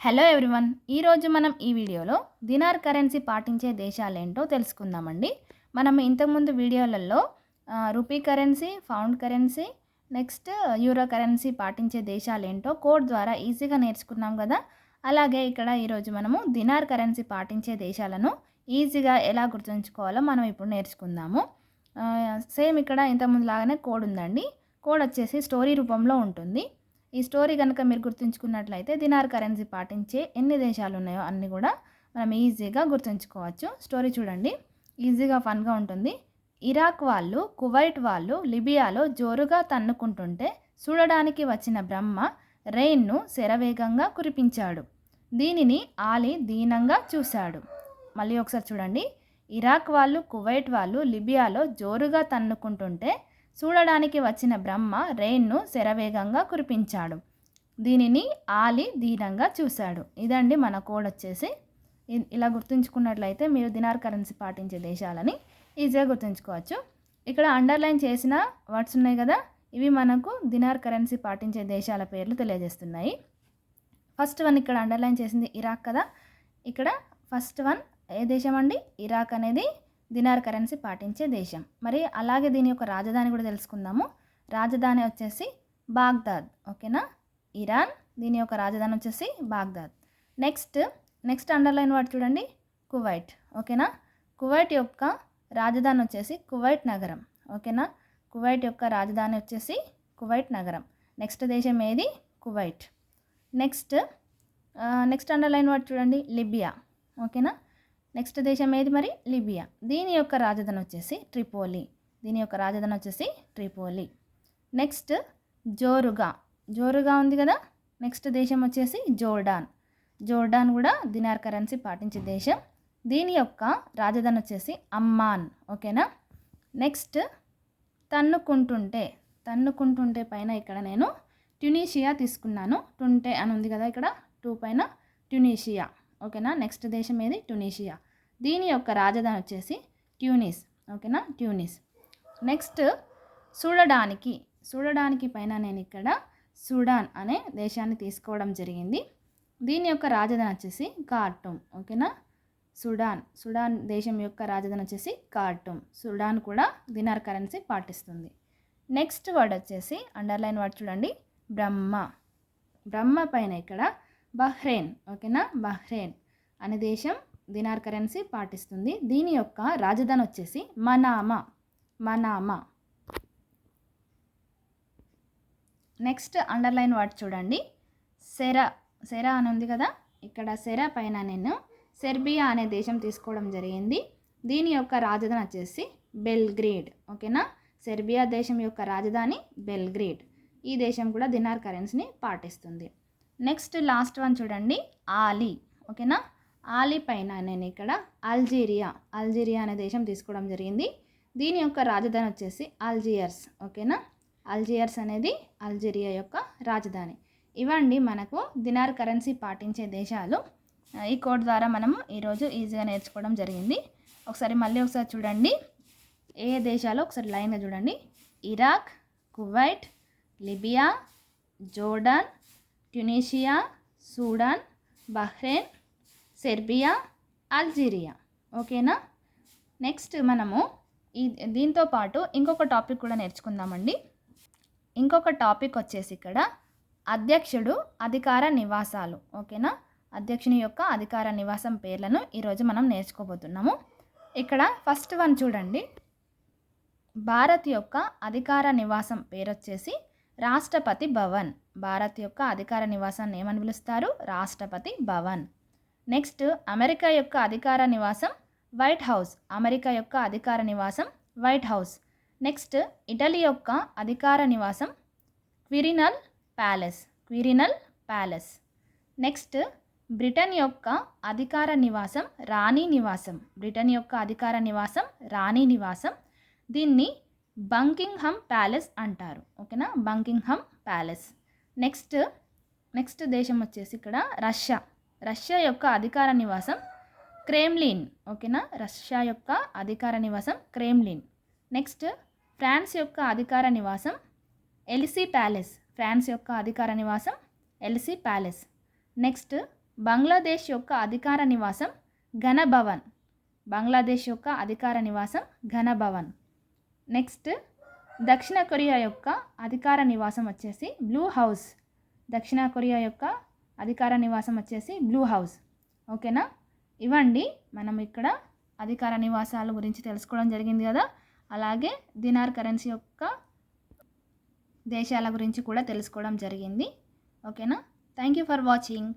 Hello everyone ఈరోజు మనం ఈ వీడియోలో దినార్ కరెన్సీ పాటించే దేశాలేంటో తెలుసుకుందామండి. మనం ఇంతకుముందు వీడియోలలో rupee currency pound currency next euro currency పాటించే దేశాలేంటో కోడ్ ద్వారా ఈజీగా నేర్చుకున్నాం కదా. అలాగే ఇక్కడ ఈరోజు మనము దినార్ కరెన్సీ పాటించే దేశాలను ఈజీగా ఎలా గుర్తుంచుకోవాలో మనం ఇప్పుడు నేర్చుకుందాము. సేమ్ ఇక్కడ ఇంతకుముందు లాగానే కోడ్ ఉందండి. కోడ్ వచ్చేసి స్టోరీ రూపంలో ఉంటుంది. ఈ స్టోరీ కనుక మీరు గుర్తుంచుకున్నట్లయితే దినార్ కరెన్సీ పాటించే ఎన్ని దేశాలు ఉన్నాయో అన్నీ కూడా మనం ఈజీగా గుర్తుంచుకోవచ్చు. స్టోరీ చూడండి. ఈజీగా ఫన్గా ఉంటుంది. ఇరాక్ వాళ్ళు కువైట్ వాళ్ళు లిబియాలో జోరుగా తన్నుకుంటుంటే చూడడానికి వచ్చిన బ్రహ్మ రెయిన్ను శరవేగంగా కురిపించాడు. దీనిని ఆలి దీనంగా చూశాడు. మళ్ళీ ఒకసారి చూడండి. ఇరాక్ వాళ్ళు కువైట్ వాళ్ళు లిబియాలో జోరుగా తన్నుకుంటుంటే చూడడానికి వచ్చిన బ్రహ్మ రెయిన్ను శరవేగంగా కురిపించాడు. దీనిని ఆలి దీనంగా చూశాడు. ఇదండి మన కోడ్ వచ్చేసి. ఇ- ఇలా గుర్తుంచుకున్నట్లయితే మీరు దినార్ కరెన్సీ పాటించే దేశాలని ఈజీగా గుర్తుంచుకోవచ్చు. ఇక్కడ అండర్లైన్ చేసిన వర్డ్స్ ఉన్నాయి కదా? ఇవి మనకు దినార్ కరెన్సీ పాటించే దేశాల పేర్లు తెలియజేస్తున్నాయి. ఫస్ట్ వన్ ఇక్కడ అండర్లైన్ చేసింది ఇరాక్ కదా? ఇక్కడ ఫస్ట్ వన్ ఏ దేశం అండి? ఇరాక్ అనేది దినార్ కరెన్సీ పాటించే దేశం. మరి అలాగే దీని యొక్క రాజధాని కూడా తెలుసుకుందాము. రాజధాని వచ్చేసి బాగ్దాద్ ఓకేనా? ఇరాన్ దీని యొక్క రాజధాని వచ్చేసి బాగ్దాద్. నెక్స్ట్ నెక్స్ట్ అండర్లైన్ వాడు చూడండి. కువైట్ ఓకేనా? కువైట్ యొక్క రాజధాని వచ్చేసి కువైట్ నగరం ఓకేనా? కువైట్ యొక్క రాజధాని వచ్చేసి కువైట్ నగరం. నెక్స్ట్ దేశం ఏది? కువైట్. నెక్స్ట్ నెక్స్ట్ అండర్లైన్ వాడు చూడండి. లిబియా ఓకేనా? నెక్స్ట్ దేశం ఏది మరి? లిబియా. దీని యొక్క రాజధాని వచ్చేసి ట్రిపోలి. దీని యొక్క రాజధాని వచ్చేసి ట్రిపోలి. నెక్స్ట్ జోరుగా. జోరుగా ఉంది కదా? నెక్స్ట్ దేశం వచ్చేసి జోర్డాన్. జోర్డాన్ కూడా దినార్ కరెన్సీ పాటించే దేశం. దీని యొక్క రాజధాని వచ్చేసి అమ్మాన్. ఓకేనా? నెక్స్ట్ తన్నుకుంటుంటే. తన్నుకుంటుంటే పైన ఇక్కడ నేను ట్యునీషియా తీసుకున్నాను. టుంటే అని ఉంది కదా ఇక్కడ? టూ పైన ట్యునీషియా. ఓకేనా? నెక్స్ట్ దేశం ఏది? ట్యునీషియా. దీని యొక్క రాజధాని వచ్చేసి ట్యూనిస్. ఓకేనా? ట్యూనిస్. నెక్స్ట్ చూడడానికి చూడడానికి పైన నేను ఇక్కడ సుడాన్ అనే దేశాన్ని తీసుకోవడం జరిగింది. దీని యొక్క రాజధాని వచ్చేసి కార్టూమ్ ఓకేనా? సుడాన్. సుడాన్ దేశం యొక్క రాజధాని వచ్చేసి కార్టూమ్ సుడాన్ కూడా దినార్ కరెన్సీ పాటిస్తుంది. నెక్స్ట్ వర్డ్ వచ్చేసి అండర్లైన్ వర్డ్ చూడండి. బ్రహ్మ. బ్రహ్మ పైన ఇక్కడ బహ్రెయిన్. ఓకేనా? బహ్రెయిన్ అనే దేశం దినార్ కరెన్సీ పాటిస్తుంది. దీని యొక్క రాజధాని వచ్చేసి Manama. Manama. Next underline word చూడండి. సెరా సెరా అని ఉంది కదా? ఇక్కడ సెరా పైన నేను సెర్బియా అనే దేశం తీసుకోవడం జరిగింది. దీని యొక్క రాజధాని వచ్చేసి బెల్గ్రేడ్ ఓకేనా? సెర్బియా దేశం యొక్క రాజధాని బెల్గ్రేడ్. ఈ దేశం కూడా దినార్ కరెన్సీని పాటిస్తుంది. నెక్స్ట్ లాస్ట్ వన్ చూడండి. ఆలీ ఓకేనా? ఆలీ పైన నేను ఇక్కడ అల్జీరియా అల్జీరియా అనే దేశం తీసుకోవడం జరిగింది. దీని యొక్క రాజధాని వచ్చేసి అల్జియర్స్ ఓకేనా? అల్జియర్స్ అనేది అల్జీరియా యొక్క రాజధాని. ఇవండి మనకు దినార్ కరెన్సీ పాటించే దేశాలు. ఈ కోడ్ ద్వారా మనము ఈరోజు ఈజీగా నేర్చుకోవడం జరిగింది. ఒకసారి మళ్ళీ ఒకసారి చూడండి. ఏ దేశాలు? ఒకసారి లైన్గా చూడండి. Iraq Kuwait Libya Jordan Tunisia Sudan Bahrain Serbia Algeria. ఓకేనా? నెక్స్ట్ మనము ఈ దీంతో పాటు ఇంకొక టాపిక్ కూడా నేర్చుకుందామండి. ఇంకొక టాపిక్ వచ్చేసి ఇక్కడ అధ్యక్షుడు అధికార నివాసాలు. ఓకేనా? అధ్యక్షుని యొక్క అధికార నివాసం పేర్లను ఈరోజు మనం నేర్చుకోబోతున్నాము. ఇక్కడ ఫస్ట్ వన్ చూడండి. భారత్ యొక్క అధికార నివాసం పేరు వచ్చేసి రాష్ట్రపతి భవన్. భారత్ యొక్క అధికార నివాసాన్ని ఏమని పిలుస్తారు? రాష్ట్రపతి భవన్. నెక్స్ట్ అమెరికా యొక్క అధికార నివాసం వైట్ హౌస్ అమెరికా యొక్క అధికార నివాసం వైట్ హౌస్ నెక్స్ట్ ఇటలీ యొక్క అధికార నివాసం Quirinal palace Quirinal palace next Britain యొక్క అధికార నివాసం రాణి నివాసం. బ్రిటన్ యొక్క అధికార నివాసం రాణి నివాసం. దీన్ని బంకింగ్హమ్ ప్యాలెస్ అంటారు. ఓకేనా బంకింగ్హమ్ ప్యాలెస్ నెక్స్ట్ నెక్స్ట్ దేశం వచ్చేసి ఇక్కడ రష్యా. రష్యా యొక్క అధికార నివాసం క్రేమ్లిన్. ఓకేనా? రష్యా యొక్క అధికార నివాసం క్రేమ్లిన్. నెక్స్ట్ ఫ్రాన్స్ యొక్క అధికార నివాసం ఎల్సీ ప్యాలెస్. ఫ్రాన్స్ యొక్క అధికార నివాసం ఎల్సీ ప్యాలెస్. నెక్స్ట్ బంగ్లాదేశ్ యొక్క అధికార నివాసం ఘనభవన్. బంగ్లాదేశ్ యొక్క అధికార నివాసం ఘనభవన్. నెక్స్ట్ దక్షిణ కొరియా యొక్క అధికార నివాసం వచ్చేసి బ్లూ హౌస్. దక్షిణ కొరియా యొక్క అధికార నివాసం వచ్చేసి బ్లూ హౌస్ ఓకేనా? ఇవ్వండి మనం ఇక్కడ అధికార నివాసాల గురించి తెలుసుకోవడం జరిగింది కదా? అలాగే దినార్ కరెన్సీ యొక్క దేశాల గురించి కూడా తెలుసుకోవడం జరిగింది. ఓకేనా? Thank you for watching